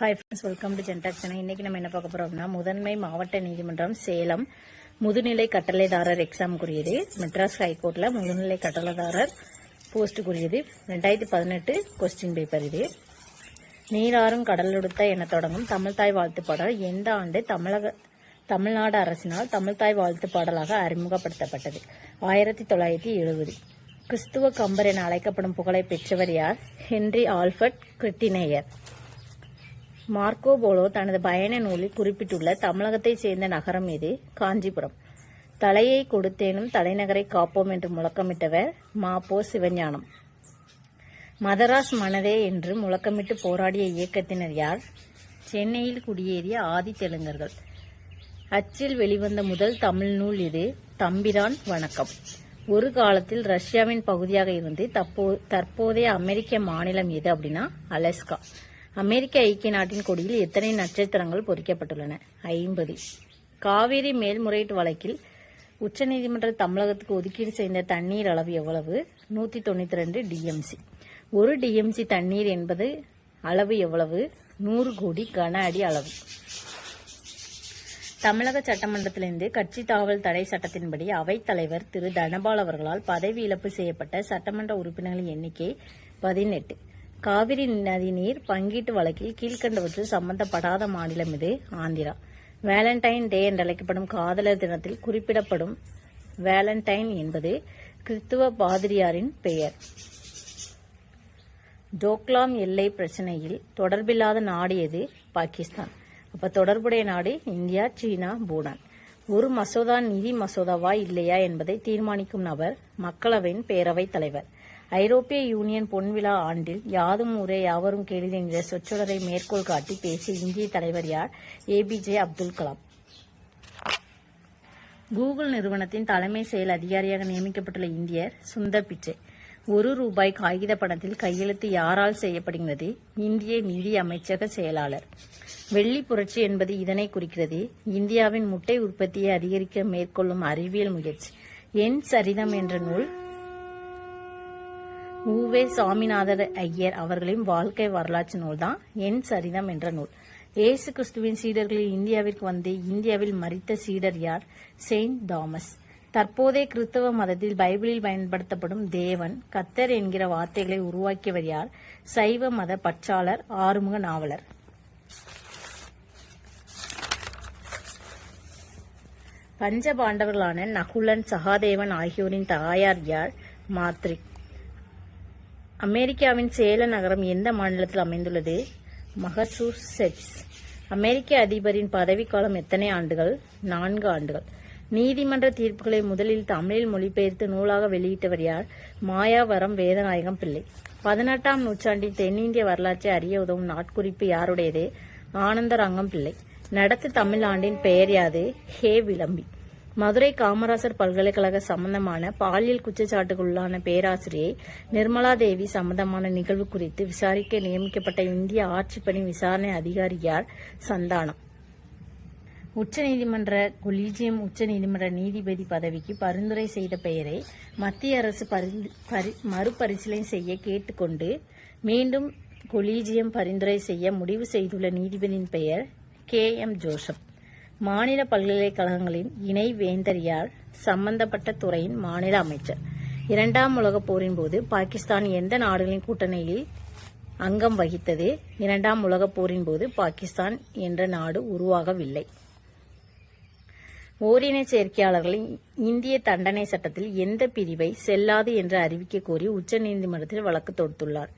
Hi friends welcome to ஜென்டாக் channel இன்னைக்கு நம்ம என்ன பார்க்க போறோம்னா முதன்மை மாவட்ட நீதிமன்றம் சேலம் முதுநிலை கட்டளைதாரர் எக்ஸாமுக்குரியது மெட்ராஸ் ஹைகோர்ட்ல முதுநிலை கட்டளைதாரர் போஸ்ட்டுக்குரியது ரெண்டாயிரத்தி பதினெட்டு கொஸ்டின் பேப்பர் இது. நீராறும் கடலெடுத்த என தொடங்கும் தமிழ்தாய் வாழ்த்து பாடல் எந்த ஆண்டு தமிழக தமிழ்நாடு அரசினால் தமிழ்தாய் வாழ்த்து பாடலாக அறிமுகப்படுத்தப்பட்டது? ஆயிரத்தி தொள்ளாயிரத்தி எழுபது. கிறிஸ்துவ கம்பர் என அழைக்கப்படும் புகழை பெற்றவர் யார்? ஹென்றி ஆல்ஃபர்ட் கிரிட்டினேயர் மார்க்கோ போலோ தனது பயண நூலில் குறிப்பிட்டுள்ள தமிழகத்தைச் சேர்ந்த நகரம் இது காஞ்சிபுரம். தலையை கொடுத்தேனும் தலைநகரை காப்போம் என்று முழக்கமிட்டவர் மாப்போ சிவஞானம். மதராஸ் மனதே என்று முழக்கமிட்டு போராடிய இயக்கத்தினர் யார்? சென்னையில் குடியேறிய ஆதி தெலுங்கர்கள். அச்சில் வெளிவந்த முதல் தமிழ் நூல் இது தம்பிரான் வணக்கம். ஒரு காலத்தில் ரஷ்யாவின் பகுதியாக இருந்து தற்போதைய அமெரிக்க மாநிலம் எது அப்படின்னா அலஸ்கா. அமெரிக்க ஐக்கிய நாட்டின் கொடியில் எத்தனை நட்சத்திரங்கள் பொறிக்கப்பட்டுள்ளன? ஐம்பது. காவிரி மேல்முறையீட்டு வழக்கில் உச்சநீதிமன்ற தமிழகத்துக்கு ஒதுக்கீடு செய்த தண்ணீர் அளவு எவ்வளவு? நூத்தி தொண்ணூற்றி ரெண்டு டிஎம்சி ஒரு டிஎம்சி தண்ணீர் என்பது அளவு எவ்வளவு? நூறு கோடி கன அடி அளவு. தமிழக சட்டமன்றத்திலிருந்து கட்சி தாவல் தடை சட்டத்தின்படி அவைத்தலைவர் திரு தனபால் அவர்களால் பதவி இழப்பு செய்யப்பட்ட சட்டமன்ற உறுப்பினர்களின் எண்ணிக்கை பதினெட்டு. காவிரி நதிநீர் பங்கீட்டு வழக்கில் கீழ்கண்டவற்றில் சம்பந்தப்படாத மாநிலம் இது ஆந்திரா. வேலண்டைன் டே என்றழைக்கப்படும் காதலர் தினத்தில் குறிப்பிடப்படும் வேலண்டைன் என்பது கிறிஸ்துவ பாதிரியாரின் பெயர். டோக்லாம் எல்லை பிரச்சனையில் தொடர்பில்லாத நாடு எது? பாகிஸ்தான். அப்ப தொடர்புடைய நாடு இந்தியா சீனா பூடான். ஒரு மசோதா நிதி மசோதாவா இல்லையா என்பதை தீர்மானிக்கும் நபர் மக்களவையின் பேரவைத் தலைவர். ஐரோப்பிய யூனியன் பொன்விழா ஆண்டில் யாதும் ஊரே யாவரும் கேளிர் என்கிற சொற்றொடரை மேற்கோள் காட்டி பேசிய இந்திய தலைவர் யார்? ஏபிஜே அப்துல் கலாம். கூகுள் நிறுவனத்தின் தலைமை செயல் அதிகாரியாக நியமிக்கப்பட்டுள்ள இந்தியர் சுந்தர் பிச்சை. ஒரு ரூபாய் காகித பணத்தில் கையெழுத்து யாரால் செய்யப்படுகிறது? இந்திய நிதி அமைச்சக செயலாளர். வெள்ளி புரட்சி என்பது இதனை குறிக்கிறது. இந்தியாவின் முட்டை உற்பத்தியை அதிகரிக்க மேற்கொள்ளும் அறிவியல் முயற்சி. என் சரிதம் என்ற நூல் உவே சாமிநாதர் ஐயர் அவர்களின் வாழ்க்கை வரலாற்று நூல் தான் என் சரிதம் என்ற நூல். இயேசு கிறிஸ்துவின் சீடர்களில் இந்தியாவிற்கு வந்து இந்தியாவில் மறித்த சீடர் யார்? Saint Thomas. தற்போதைய கிறிஸ்தவ மதத்தில் பைபிளில் பயன்படுத்தப்படும் தேவன் கத்தர் என்கிற வார்த்தைகளை உருவாக்கியவர் யார்? சைவ மத பற்றாளர் ஆறுமுக நாவலர். பஞ்ச பாண்டவர்களான நகுலன் சகாதேவன் ஆகியோரின் தாயார் யார்? மாத்ரிக். அமெரிக்காவின் சேல நகரம் எந்த மாநிலத்தில் அமைந்துள்ளது? மகசூசெட்ஸ் அமெரிக்க அதிபரின் பதவிக்காலம் எத்தனை ஆண்டுகள்? நான்கு ஆண்டுகள். நீதிமன்ற தீர்ப்புகளை முதலில் தமிழில் மொழிபெயர்த்து நூலாக வெளியிட்டவர் யார்? மாயாவரம் வேதநாயகம் பிள்ளை. பதினெட்டாம் நூற்றாண்டின் தென்னிந்திய வரலாற்றை அறிய உதவும் நாட்குறிப்பு யாருடையது? ஆனந்தரங்கம் பிள்ளை. நடத்து தமிழ் ஆண்டின் பெயர் யாது? ஹே விளம்பி. மதுரை காமராசர் பல்கலைக்கழக சம்பந்தமான பாலியல் குற்றச்சாட்டுக்குள்ளான பேராசிரியை நிர்மலா தேவி சம்பந்தமான நிகழ்வு குறித்து விசாரிக்க நியமிக்கப்பட்ட இந்திய ஆட்சிப்பணி விசாரணை அதிகாரியார் சந்தானம். உச்சநீதிமன்ற கொலீஜியம் உச்சநீதிமன்ற நீதிபதி பதவிக்கு பரிந்துரை செய்த பெயரை மத்திய அரசு பரிந்து- பரி- மறுபரிசீலனை செய்ய கேட்டுக்கொண்டு மீண்டும் கொலீஜியம் பரிந்துரை செய்ய முடிவு செய்துள்ள நீதிபதியின் பெயர் கே எம் ஜோசப். மாநில பல்கலைக்கழகங்களின் இணை வேந்தர் யார் சம்பந்தப்பட்ட துறையின் மாநில அமைச்சர். இரண்டாம் உலகப் போரின் போது பாகிஸ்தான் எந்த நாடுகளின் கூட்டணியில் அங்கம் வகித்தது? இரண்டாம் உலகப் போரின் போது பாகிஸ்தான் என்ற நாடு உருவாகவில்லை. ஓரின சேர்க்கையாளர்களின் இந்திய தண்டனை சட்டத்தில் எந்த பிரிவை செல்லாது என்று அறிவிக்க கோரி உச்சநீதிமன்றத்தில் வழக்கு தொடுத்துள்ளார்.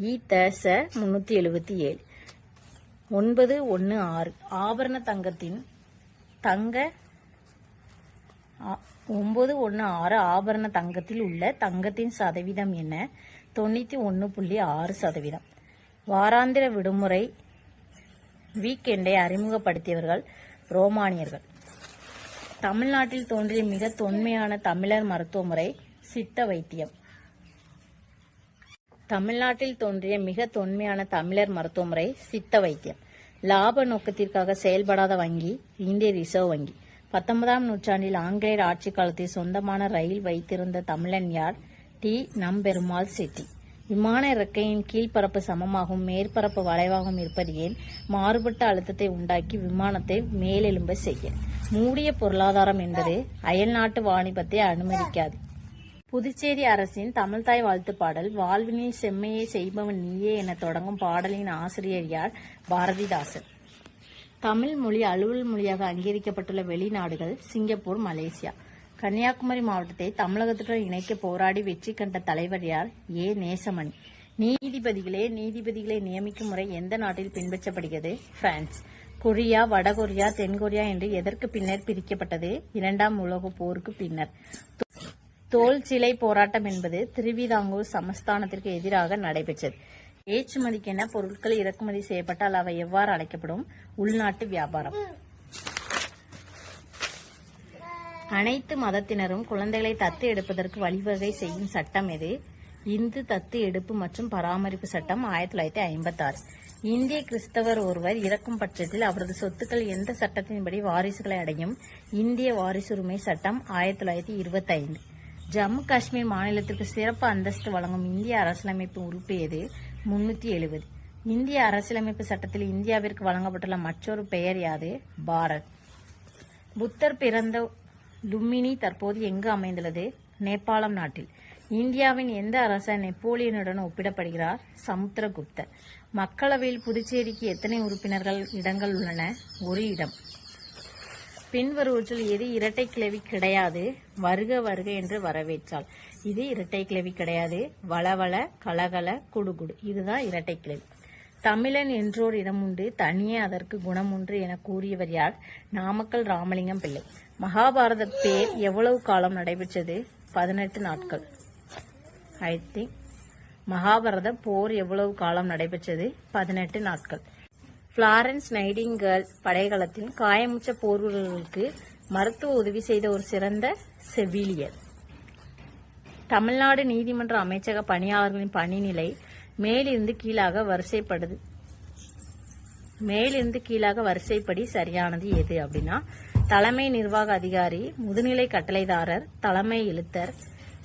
இ த ச முன்னூத்தி எழுபத்தி ஏழு. ஒன்பது ஒன்று ஆறு. ஆபரண தங்கத்தின் தங்க ஆ- ஒன்பது ஒன்று ஆறு ஆபரண தங்கத்தில் உள்ள தங்கத்தின் சதவீதம் என்ன? தொண்ணூற்றி ஒன்று புள்ளி ஆறு சதவீதம். வாராந்திர விடுமுறை வீக்கெண்டை அறிமுகப்படுத்தியவர்கள் ரோமானியர்கள். தமிழ்நாட்டில் தோன்றிய மிக தொன்மையான தமிழர் மருத்துவ முறை சித்த வைத்தியம். தமிழ்நாட்டில் தோன்றிய மிக தொன்மையான தமிழர் மருத்துவ முறை சித்த வைத்தியம். லாப நோக்கத்திற்காக செயல்படாத வங்கி இந்திய ரிசர்வ் வங்கி. பத்தொன்பதாம் நூற்றாண்டில் ஆங்கிலேயர் ஆட்சி காலத்தில் சொந்தமான ரயில் வைத்திருந்த தமிழன் யார்? டி. நம்பெருமாள் செட்டி. விமான இறக்கையின் கீழ்ப்பரப்பு சமமாகவும் மேற்பரப்பு வளைவாகவும் இருப்பது ஏன்? மாறுபட்ட அழுத்தத்தை உண்டாக்கி விமானத்தை மேலெழும்ப செய்ய. மூடிய பொருளாதாரம் என்பது அயல்நாட்டு வாணிபத்தை அனுமதிக்காது. புதுச்சேரி அரசின் தமிழ்தாய் வாழ்த்து பாடல் வாழ்வினில் செம்மையை செய்பவன் நீயே என தொடங்கும் பாடலின் ஆசிரியர் யார்? பாரதிதாசன். தமிழ் மொழி அலுவல் மொழியாக அங்கீகரிக்கப்பட்டுள்ள வெளிநாடுகள் சிங்கப்பூர் மலேசியா. கன்னியாகுமரி மாவட்டத்தை தமிழகத்துடன் இணைக்க போராடி வெற்றி கண்ட தலைவர் யார்? ஏ. நேசமணி. நீதிபதிகளே நீதிபதிகளை நியமிக்கும் முறை எந்த நாட்டில் பின்பற்றப்படுகிறது? பிரான்ஸ். கொரியா வடகொரியா தென்கொரியா என்று எதற்கு பின்னர் பிரிக்கப்பட்டது? இரண்டாம் உலகப் போருக்கு பின்னர். தோல் சிலை போராட்டம் என்பது திருவிதாங்கூர் சமஸ்தானத்திற்கு எதிராக நடைபெற்றது. ஏற்றுமதிக்கென பொருட்கள் இறக்குமதி செய்யப்பட்டால் அவை எவ்வாறு அழைக்கப்படும் உள்நாட்டு வியாபாரம். அனைத்து மதத்தினரும் குழந்தைகளை தத்து எடுப்பதற்கு வழிவகை செய்யும் சட்டம் எது? இந்து தத்து எடுப்பு மற்றும் பராமரிப்பு சட்டம் ஆயிரத்தி தொள்ளாயிரத்தி ஐம்பத்தி ஆறு இந்திய கிறிஸ்தவர் ஒருவர் இறக்கும் பட்சத்தில் அவரது சொத்துக்கள் எந்த சட்டத்தின்படி வாரிசுகளை அடையும்? இந்திய வாரிசுரிமை சட்டம் ஆயிரத்தி தொள்ளாயிரத்தி இருபத்தி ஐந்து ஜம்மு காஷ்மீர் மாநிலத்திற்கு சிறப்பு அந்தஸ்து வழங்கும் இந்திய அரசியலமைப்பு உறுப்பு எது? முன்னூத்தி எழுபது இந்திய அரசியலமைப்பு சட்டத்தில் இந்தியாவிற்கு வழங்கப்பட்டுள்ள மற்றொரு பெயர் யாது? பாரத். புத்தர் பிறந்த லும்பினி தற்போது எங்கு அமைந்துள்ளது? நேபாளம் நாட்டில். இந்தியாவின் எந்த அரசர் நெப்போலியனுடன் ஒப்பிடப்படுகிறார்? சமுத்திரகுப்தர். மக்களவையில் புதுச்சேரிக்கு எத்தனை உறுப்பினர்கள் இடங்கள் உள்ளன? ஒரு இடம். பின்வருவற்றில் எது இரட்டை கிளவி கிடையாது. வருக வருக என்று வரவேற்றால் இது இரட்டை கிளவி கிடையாது. வளவள கலகல குடுகுடு. இதுதான் இரட்டை கிளவி. தமிழன் என்றோர் இடமுண்டு தனியே அதற்கு குணமுண்டு என கூறியவர் யார்? நாமக்கல் ராமலிங்கம் பிள்ளை. மகாபாரத பேர் எவ்வளவு காலம் நடைபெற்றது? பதினெட்டு நாட்கள். ஐ திங்க் மகாபாரத போர் எவ்வளவு காலம் நடைபெற்றது? பதினெட்டு நாட்கள். பிளாரன்ஸ் நைடிங்கல் படைகளத்தின் காயமுற்ற போர்வீரர்களுக்கு மருத்துவ உதவி செய்த ஒரு சிறந்த செவிலியர். தமிழ்நாடு நீதிமன்ற அமைச்சக பணியாளர்களின் பணிநிலை மேலிருந்து கீழாக வரிசைப்படுது. மேலிருந்து கீழாக வரிசைப்படி சரியானது எது அப்படின்னா தலைமை நிர்வாக அதிகாரி முதுநிலை கட்டளைதாரர் தலைமை எழுத்தர்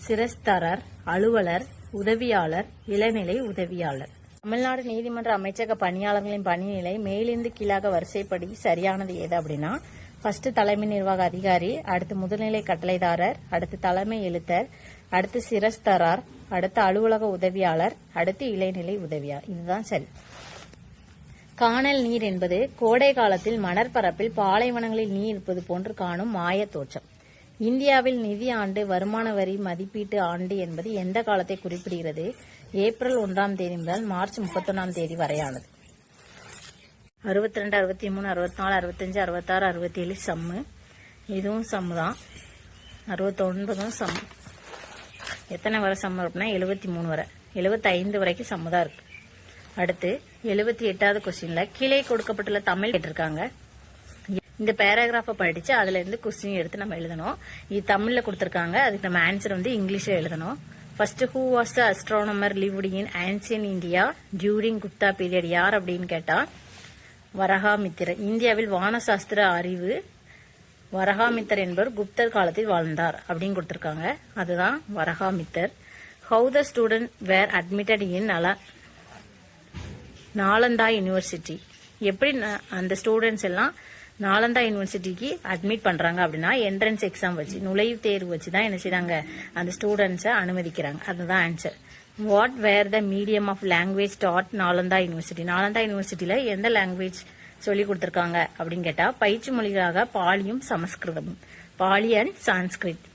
சிரஸ்தரர் அலுவலர் உதவியாளர் இளநிலை உதவியாளர். தமிழ்நாடு நீதிமன்ற அமைச்சக பணியாளர்களின் பணிநிலை மேலிருந்து கீழாக வரிசைப்படி சரியானது எது அப்படின்னா ஃபர்ஸ்ட் தலைமை நிர்வாக அதிகாரி அடுத்து முதுநிலை கட்டளைதாரர் அடுத்து தலைமை எழுத்தர் அடுத்து சிரஸ்தரார் அடுத்து அலுவலக உதவியாளர் அடுத்து இளைநிலை உதவியாளர். இதுதான் சரி. காணல் நீர் என்பது கோடை காலத்தில் மணற்பரப்பில் பாலைவனங்களில் நீர் இருப்பது போன்று காணும் மாயத் தோற்றம். இந்தியாவில் நிதி ஆண்டு வருமான வரி மதிப்பீட்டு ஆண்டு என்பது எந்த காலத்தை குறிப்பிடுகிறது? ஏப்ரல் ஒன்றாம் தேதி முதல் மார்ச் முப்பத்தொன்னாம் தேதி வரையானது. அறுபத்தி ரெண்டு அறுபத்தி மூணு அறுபத்தி நாலு அறுபத்தஞ்சு அறுபத்தாறு அறுபத்தேழு சம்மு இதுவும் சம்மு தான். அறுபத்தொன்பதும் சம். எத்தனை வரை சம்மு அப்படின்னா எழுபத்தி மூணு வரை. எழுபத்தைந்து வரைக்கும் சம்மு தான் இருக்கு. அடுத்து எழுபத்தி எட்டாவது கொஸ்டின்ல கீழே கொடுக்கப்பட்டுள்ள தமிழ் கேட்டிருக்காங்க. இந்த பேராகிராஃபை படித்து அதுலேருந்து கொஸ்டின் எடுத்து நம்ம எழுதணும். இது தமிழில் கொடுத்துருக்காங்க. அதுக்கு நம்ம ஆன்சர் வந்து இங்கிலீஷில் எழுதணும். First who was the astronomer lived in ancient India during Gupta period யார் அப்படின்னு கேட்டால் வரகாமித்திரர் இந்தியாவில் வானசாஸ்திர அறிவு வரகாமித்தர் என்பவர் குப்தர் காலத்தில் வாழ்ந்தார் அப்படின்னு கொடுத்துருக்காங்க. அதுதான் வரகாமித்தர். How the student were admitted in நல நாலந்தா யூனிவர்சிட்டி எப்படி அந்த ஸ்டூடெண்ட்ஸ் எல்லாம் நாலந்தா யூனிவர்சிட்டிக்கு அட்மிட் பண்றாங்க அப்படின்னா என்ட்ரன்ஸ் எக்ஸாம் வச்சு நுழைவுத் தேர்வு வச்சு தான் என்ன செய்கிறாங்க அந்த ஸ்டூடெண்ட்ஸை அனுமதிக்கிறாங்க. அதுதான் answer what were the medium of language taught Nalanda university Nalanda யூனிவர்சிட்டியில் எந்த லாங்குவேஜ் சொல்லி கொடுத்துருக்காங்க அப்படின்னு கேட்டால் பயிற்சி மொழிகளாக பாலியும் சமஸ்கிருதமும். பாலி அண்ட் சான்ஸ்கிரிட்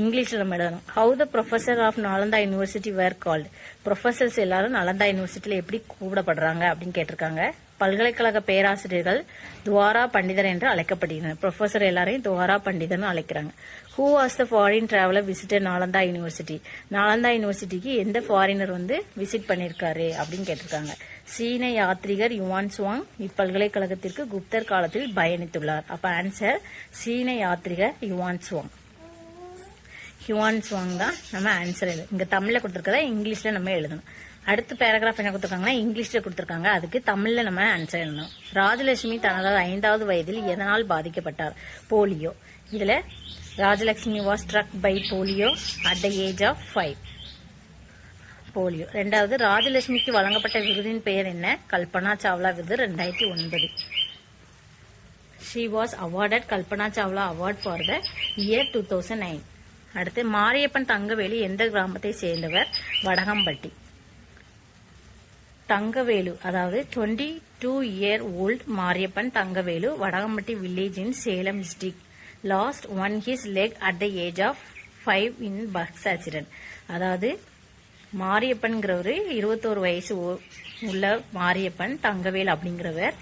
இங்கிலீஷில் நம்ம எழுதணும் how the professor of Nalanda university were called professors எல்லாரும் நாலந்தா யூனிவர்சிட்டியில் எப்படி கூப்பிடப்படுறாங்க அப்படின்னு கேட்டிருக்காங்க. பல்கலைக்கழக பேராசிரியர்கள் துவாரா பண்டிதர் என்று அழைக்கப்படுகிறார் ப்ரொஃபசர் எல்லாரையும் துவாரா பண்டிதர்னு அழைக்கிறாங்க. Who was the foreign traveller visitor Nalanda university Nalanda யூனிவர்சிட்டிக்கு எந்த ஃபாரினர் வந்து விசிட் பண்ணியிருக்காரு அப்படின்னு கேட்டிருக்காங்க. சீன யாத்ரிகர் யுவான் சுவாங் இப்பல்கலைக்கழகத்திற்கு குப்தர் காலத்தில் பயணித்துள்ளார். அப்ப ஆன்சர் சீன யாத்ரிகர் யுவான் சுவாங். ஹியூவான் சுவாங் தான் நம்ம ஆன்சர் எழுது இங்க தமிழ்ல கொடுத்துருக்கதா இங்கிலீஷ்ல நம்ம எழுதணும். அடுத்த பேராகிராஃப் என்ன கொடுத்துருக்காங்கன்னா இங்கிலீஷ்ல கொடுத்துருக்காங்க. அதுக்கு தமிழ்ல நம்ம ஆன்சர் எழுதணும். ராஜலட்சுமி தனது ஐந்தாவது வயதில் எதனால் பாதிக்கப்பட்டார்? போலியோ. இதுல Rajalakshmi was struck by polio at the age of five polio. ரெண்டாவது ராஜலட்சுமிக்கு வழங்கப்பட்ட விருதின் பெயர் என்ன? கல்பனா சாவ்லா விருது ரெண்டாயிரத்தி ஒன்பது. She was awarded Kalpana Chawla award for the year two thousand nine அடுத்து மாரியப்பன் தங்கவேலு எந்த கிராமத்தை சேர்ந்தவர்? வடகம்பட்டி. தங்கவேலு அதாவது twenty two year old Mariyappan Thangavelu Vadakampatti village in Salem district lost one his leg at the age of five in bus accident அதாவது மாரியப்பன்கிறவர் இருபத்தோரு வயசு ஓ- உள்ள மாரியப்பன் தங்கவேல் அப்படிங்கிறவர்.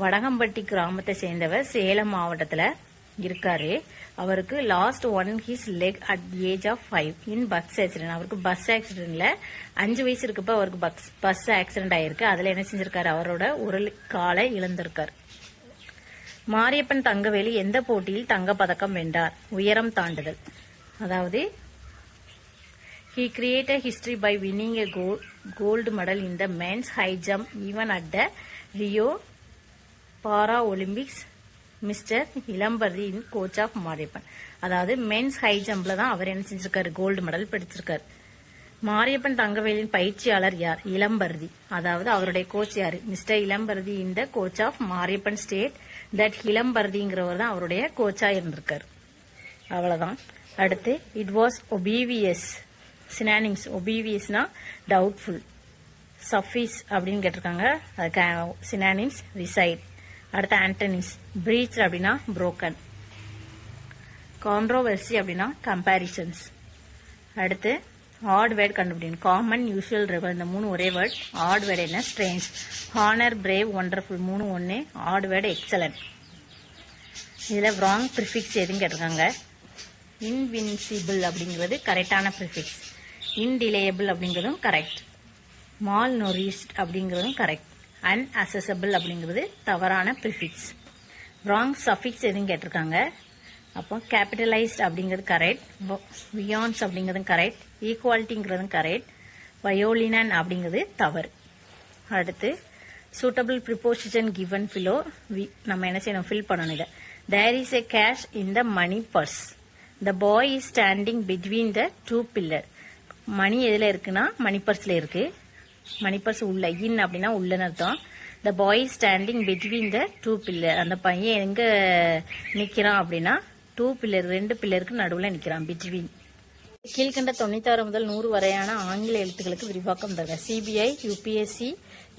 வடகம்பட்டி கிராமத்தை சேர்ந்தவர் சேலம் மாவட்டத்தில். இருக்காரு. அவருக்கு lost one his leg at age of five in bus accident அவருக்கு பஸ் ஆக்சிடென்ட்ல அஞ்சு வயசு இருக்கப்ப அவருக்கு பஸ் பஸ் ஆக்சிடென்ட் ஆயிருக்கு. அதுல என்ன செஞ்சிருக்காரு? அவரோட ஒரு காலை இழந்திருக்காரு. மாரியப்பன் தங்கவேலு எந்த போட்டியில் தங்கப்பதக்கம் வென்றார்? உயரம் தாண்டுதல். அதாவது he create a history by a a gold medal in the men's high jump even at the Rio para Olympics mister Ilamparthi in coach of Mariyappan. அதாவது மென்ஸ் ஹை ஜம்ப்ல தான் அவர் என்ன செஞ்சிருக்காரு? கோல்டு மெடல் பிடிச்சிருக்காரு. மாரியப்பன் தங்கவேலின் பயிற்சியாளர் யார்? இளம்பரதி. அதாவது அவருடைய கோச் யார்? மிஸ்டர் இளம்பர்தி இந்த coach of Mariyappan state that இளம்பரதிங்கிறவர் தான் அவருடைய கோச்சா இருந்திருக்காரு. அவ்வளவுதான். அடுத்து இட் வாஸ் ஒபீவியஸ் சினானிம்ஸ் ஒபீவியஸ்னா டவுட்ஃபுல் சஃபீஸ் அப்படின்னு கேட்டிருக்காங்க. அதுக்கு சினானிம்ஸ் ரிசைட் அடுத்து ஆண்டனிஸ் பிரீச் அப்படின்னா புரோக்கன் கான்ட்ரோவர்சி அப்படின்னா கம்பேரிசன்ஸ் அடுத்து ஆட் வேர்ட் கண்டுபிடிக்கணும். காமன் யூஷுவல் ரெகுலர் இந்த மூணு ஒரே வேர்ட் ஆட் வேர்டு என்ன? ஸ்ட்ரேஞ்ச் ஹானர் பிரேவ் ஒண்டர்ஃபுல் மூணு ஒன்று ஆட் வேர்டு எக்ஸலன்ட் இதில் ராங் ப்ரிஃபிக்ஸ் எதுன்னு கேட்டிருக்காங்க. இன்வின்சிபிள் அப்படிங்கிறது கரெக்டான ப்ரிஃபிக்ஸ் இன்டிலேயபிள் அப்படிங்கிறதும் கரெக்ட் மால் நொரிஸ்ட் அப்படிங்கிறதும் கரெக்ட் அன்அசசபிள் அப்படிங்கிறது தவறான ப்ரிஃபிக்ஸ் ராங் சஃபிக்ஸ் எதுவும் கேட்டிருக்காங்க. அப்போ கேபிட்டலைஸ்ட் அப்படிங்கிறது கரெக்ட் வியான்ஸ் அப்படிங்கிறதும் கரெக்ட் ஈக்குவாலிட்டிங்கிறதும் கரெக்ட் வயோலினன் அப்படிங்கிறது தவறு. அடுத்து சூட்டபிள் ப்ரிப்போசிஷன் கிவன் ஃபிலோ நம்ம என்ன செய்யணும்? ஃபில் பண்ணணும் இதை. There is a cash in the money purse the boy is standing between the two pillar money எதில் இருக்குன்னா மணி பர்ஸில் இருக்குது மணிப்பர்ஸ் உள்ள இன் அப்படின்னா உள்ளன்னு அர்த்தம் the boy standing between the two pillar அந்த பையன் எங்க நிக்கிறான் அப்படின்னா டூ பில்லர் ரெண்டு பில்லருக்கு நடுவில் நிக்கிறான் பிட்வீன் கீழ்கண்ட தொண்ணூத்தாறு முதல் நூறு வரையான ஆங்கில எழுத்துக்களுக்கு விரிவாக்கம் தருக CBI UPSC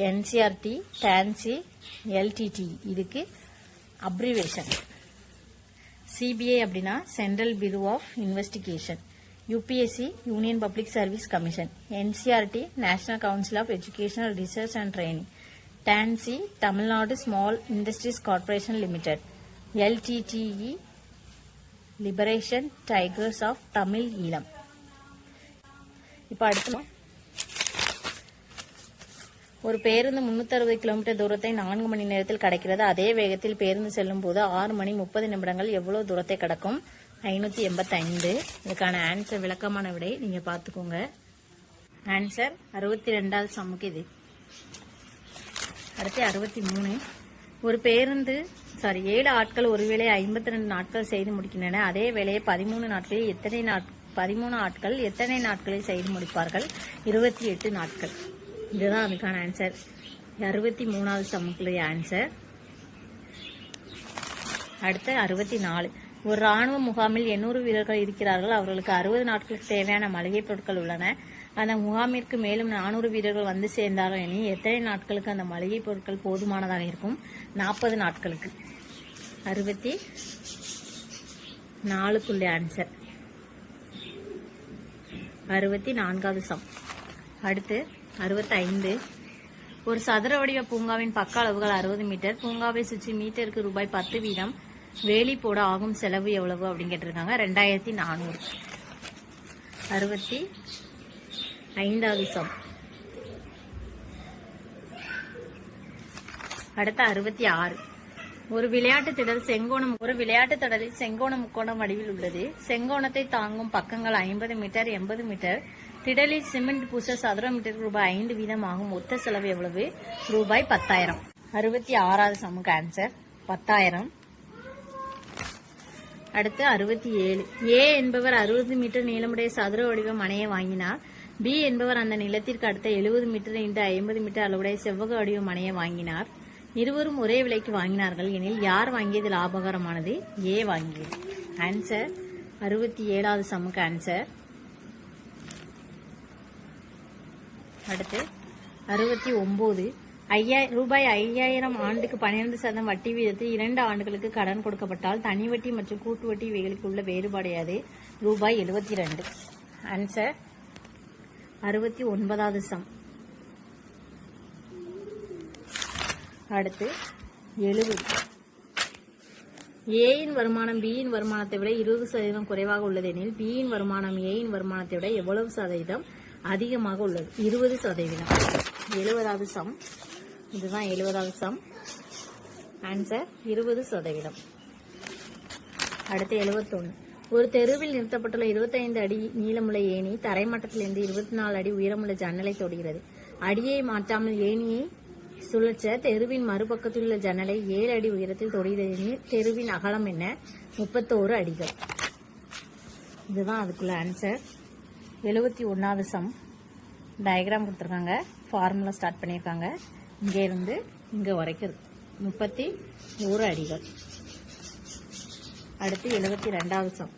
NCERT TANSI LTTE இதுக்கு அப்ரிவேஷன் சிபிஐ அப்படின்னா central bureau of investigation UPSC union public service commission NCERT national council of educational research and training TANSI Tamil Nadu small industries corporation limited LTTE liberation tigers of Tamil Eelam இப்போ அடுத்து ஒரு பேருந்து 360 kilometre தூரத்தை நான்கு மணி நேரத்தில் கடக்கிறது. அதே வேகத்தில் பேருந்து செல்லும் போது ஆறு மணி முப்பது நிமிடங்கள் எவ்வளவு தூரத்தை கடக்கும்? ஐநூற்றி எண்பத்தி ஐந்து இதுக்கான ஆன்சர் விளக்கமான விடை நீங்கள் பார்த்துக்கோங்க. ஆன்சர் அறுபத்தி ரெண்டாவது சமுக்கு இது அடுத்து அறுபத்தி மூணு ஒரு பேருந்து சாரி ஏழு ஆட்கள் ஒருவேளை ஐம்பத்தி ரெண்டு நாட்கள் செய்து முடிக்கின்றன. அதே வேலையை பதிமூணு நாட்களில் எத்தனை நாட் பதிமூணு ஆட்கள் எத்தனை நாட்களில் செய்து முடிப்பார்கள்? இருபத்தி எட்டு நாட்கள். இதுதான் அதுக்கான ஆன்சர் அறுபத்தி மூணாவது சமுக்குரிய ஆன்சர் அடுத்து அறுபத்தி நாலு ஒரு ராணுவ முகாமில் எண்ணூறு வீரர்கள் இருக்கிறார்கள். அவர்களுக்கு அறுபது நாட்களுக்கு தேவையான மளிகை பொருட்கள் உள்ளன. அந்த முகாமிற்கு மேலும் நானூறு வீரர்கள் வந்து சேர்ந்தார்கள் இனி எத்தனை நாட்களுக்கு அந்த மளிகை பொருட்கள் போதுமானதாக இருக்கும்? நாற்பது நாட்களுக்கு. அறுபத்தி நாலுக்குள்ளே ஆன்சர் அறுபத்தி நான்காவது சம். அடுத்து அறுபத்தைந்து. ஒரு சதுர வடிவ பூங்காவின் பக்க அளவுகள் அறுபது மீட்டர். பூங்காவை சுற்றி மீட்டருக்கு ரூபாய் பத்து வீதம். வேலி போட ஆகும் செலவு எவ்வளவு அப்படின்னு கேட்டிருக்காங்க. ரெண்டாயிரத்தி நானூறு. அறுபத்தி ஐந்தாவது சம். அடுத்த அறுபத்தி ஆறு. ஒரு விளையாட்டு திடல் செங்கோணம் ஒரு விளையாட்டு திடலில் செங்கோண முக்கோணம் வடிவில் உள்ளது. செங்கோணத்தை தாங்கும் பக்கங்கள் ஐம்பது மீட்டர் எண்பது மீட்டர். திடலில் சிமெண்ட் பூச சதுர மீட்டருக்கு ரூபாய் ஐந்து வீதம் ஆகும் மொத்த செலவு எவ்வளவு? ரூபாய் பத்தாயிரம். அறுபத்தி ஆறாவது சமுக ஆன்சர் பத்தாயிரம். அடுத்து அறுபத்தி ஏழு. ஏ என்பவர் அறுபது மீட்டர் நீளமுடைய சதுர வடிவ மனையை வாங்கினார். பி என்பவர் அந்த நிலத்திற்கு அடுத்த எழுபது மீட்டர் இன்று ஐம்பது மீட்டர் அளவுடைய செவ்வக வடிவ மனையை வாங்கினார். இருவரும் ஒரே விலைக்கு வாங்கினார்கள். எனில் யார் வாங்கியது லாபகரமானது? ஏ வாங்கியது. ஆன்சர் அறுபத்தி ஏழாவது சமுக்கு ஆன்சர் அடுத்து அறுபத்தி ஒன்பது ஐயா ரூபாய் ஐயாயிரம் ஆண்டுக்கு பன்னிரண்டு சதம் வட்டி வீதத்தில் இரண்டு ஆண்டுகளுக்கு கடன் கொடுக்கப்பட்டால் தனி வட்டி மற்றும் கூட்டு வட்டி இவைகளுக்கு உள்ள வேறுபாடு யாது? ரூபாய் எழுபத்தி ரெண்டு ஆன்சர் அறுபத்தி ஒன்பதாவது சம். அடுத்து எழுபது. ஏயின் வருமானம் பியின் வருமானத்தை விட இருபது சதவீதம் குறைவாக உள்ளதெனில் பியின் வருமானம் ஏயின் வருமானத்தை விட எவ்வளவு சதவீதம் அதிகமாக உள்ளது? இருபது சதவீதம். எழுபதாவது சம். இதுதான் எழுபதாவது சம் ஆன்சர் இருபது சதவீதம். அடுத்து எழுபத்தொன்னு. ஒரு தெருவில் நிறுத்தப்பட்டுள்ள 25 அடி நீளமுள்ள ஏணி தரைமட்டத்திலிருந்து இருபத்தி நாலு அடி உயரமுள்ள ஜன்னலை தொடுகிறது. அடியை மாற்றாமல் ஏணியை சுழற்ற தெருவின் மறுபக்கத்தில் உள்ள ஜன்னலை ஏழு அடி உயரத்தில் தொடுகிறது தெருவின் அகலம் என்ன? முப்பத்தோரு அடிகள். இதுதான் அதுக்குள்ள ஆன்சர் எழுபத்தி ஒன்றாவது சம் டயக்ராம் கொடுத்துருக்காங்க. ஃபார்முலா ஸ்டார்ட் பண்ணியிருக்காங்க. இங்கே இருந்து இங்கே வரைக்கும் முப்பத்தி ஒரு அடிகள். அடுத்து எழுபத்தி ரெண்டாவது சம்.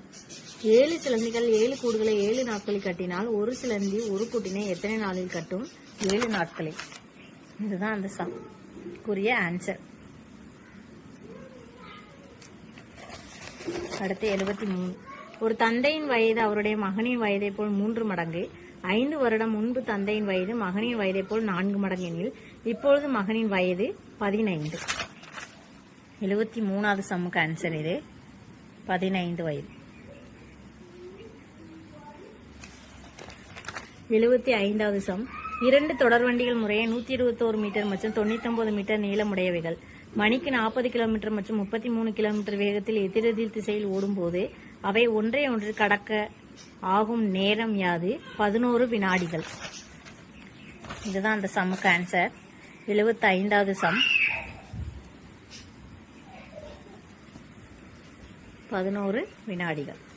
ஏழு சிலந்திகள் ஏழு கூடுகளை ஏழு நாட்களில் கட்டினால் ஒரு சிலந்தி ஒரு கூட்டினை எத்தனை நாளில் கட்டும்? ஏழு நாட்களில். இதுதான் அந்த சம். குரிய ஆன்சர் அடுத்து எழுபத்தி மூணு. ஒரு தந்தையின் வயது அவருடைய மகனின் வயதை போல் மூன்று மடங்கு. ஐந்து வருடம் முன்பு தந்தையின் வயது மகனின் வயதை போல் நான்கு மடங்கு எனில் இப்பொழுது மகனின் வயது பதினைந்து. எழுபத்தி மூணாவது சம்முக்கு ஆன்சர் இது. பதினைந்து வயது. எழுபத்தி ஐந்தாவது சம். இரண்டு தொடர்வண்டிகள் முறையே நூத்தி இருபத்தோரு மீட்டர் மற்றும் தொண்ணூத்தி மீட்டர் நீளமுடையவைகள். மணிக்கு நாற்பது கிலோமீட்டர் மற்றும் முப்பத்தி மூணு கிலோமீட்டர் வேகத்தில் எதிரெதிர் திசையில் ஓடும்போது அவை ஒன்றை ஒன்று கடக்க ஆகும் நேரம் யாது? பதினோரு வினாடிகள். இதுதான் அந்த சம்முக்கு ஆன்சர் எழுபத்தி ஐந்தாவது சம். பதினோரு வினாடிகள்.